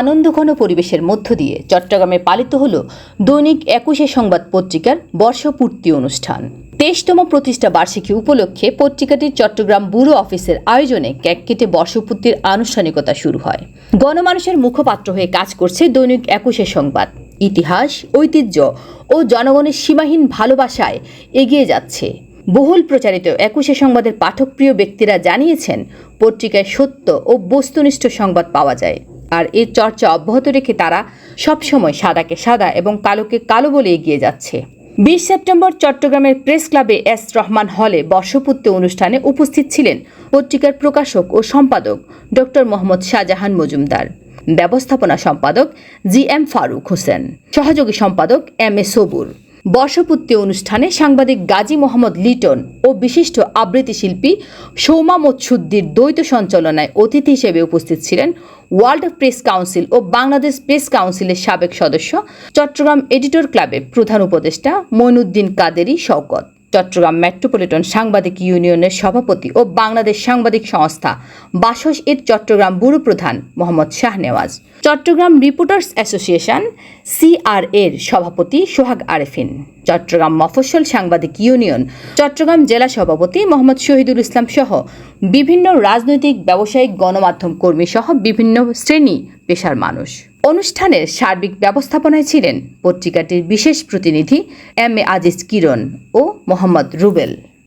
আনন্দঘন পরিবেশের মধ্য দিয়ে চট্টগ্রামে পালিত হল দৈনিক একুশে সংবাদ পত্রিকার বর্ষপূর্তি অনুষ্ঠান। তেইশতম প্রতিষ্ঠা বার্ষিকী উপলক্ষে পত্রিকাটির চট্টগ্রাম ব্যুরো অফিসের আয়োজনে কেক কেটে বর্ষপূর্তির আনুষ্ঠানিকতা শুরু হয়। গণমানুষের মুখপাত্র হয়ে কাজ করছে দৈনিক একুশে সংবাদ। ইতিহাস, ঐতিহ্য ও জনগণের সীমাহীন ভালোবাসায় এগিয়ে যাচ্ছে। বহুল প্রচারিত একুশে সংবাদের পাঠকপ্রিয় ব্যক্তিরা জানিয়েছেন, পত্রিকায় সত্য ও বস্তুনিষ্ঠ সংবাদ পাওয়া যায়। আর এর চর্চা অব্যাহত রেখে তারা সবসময় সাদাকে সাদা এবং কালোকে কালো বলে এগিয়ে যাচ্ছে। বিশ সেপ্টেম্বর চট্টগ্রামের প্রেস ক্লাবে এস রহমান হলে বর্ষপূর্তি অনুষ্ঠানে উপস্থিত ছিলেন পত্রিকার প্রকাশক ও সম্পাদক ডক্টর মোহাম্মদ শাহজাহান মজুমদার, ব্যবস্থাপনা সম্পাদক জি এম ফারুক হোসেন, সহযোগী সম্পাদক এম এ সবুর। বর্ষপূর্তি অনুষ্ঠানে সাংবাদিক গাজী মোহাম্মদ লিটন ও বিশিষ্ট আবৃত্তি শিল্পী সৌমা মৎসুদ্দির দ্বৈত সঞ্চালনায় অতিথি হিসেবে উপস্থিত ছিলেন ওয়ার্ল্ড প্রেস কাউন্সিল ও বাংলাদেশ প্রেস কাউন্সিলের সাবেক সদস্য চট্টগ্রাম এডিটর ক্লাবের প্রধান উপদেষ্টা মইনুদ্দিন কাদেরি শওকত। চট্টগ্রাম মেট্রোপলিটন সাংবাদিক ইউনিয়নের সভাপতি ও বাংলাদেশ সাংবাদিক সংস্থা বাসস এর চট্টগ্রাম ব্যুরো প্রধান Mohammad Shahnewaz Chattogram Reporters Association CR এর সভাপতি সোহাগ আরেফিন। চট্টগ্রাম মফস্বল সাংবাদিক ইউনিয়ন চট্টগ্রাম জেলা সভাপতি মোহাম্মদ শহীদুল ইসলাম সহ বিভিন্ন রাজনৈতিক, ব্যবসায়িক, গণমাধ্যম কর্মী সহ বিভিন্ন শ্রেণি পেশার মানুষ। অনুষ্ঠানের সার্বিক ব্যবস্থাপনায় ছিলেন পত্রিকাটির বিশেষ প্রতিনিধি এম এ আজিজ কিরণ ও মোহাম্মদ রুবেল।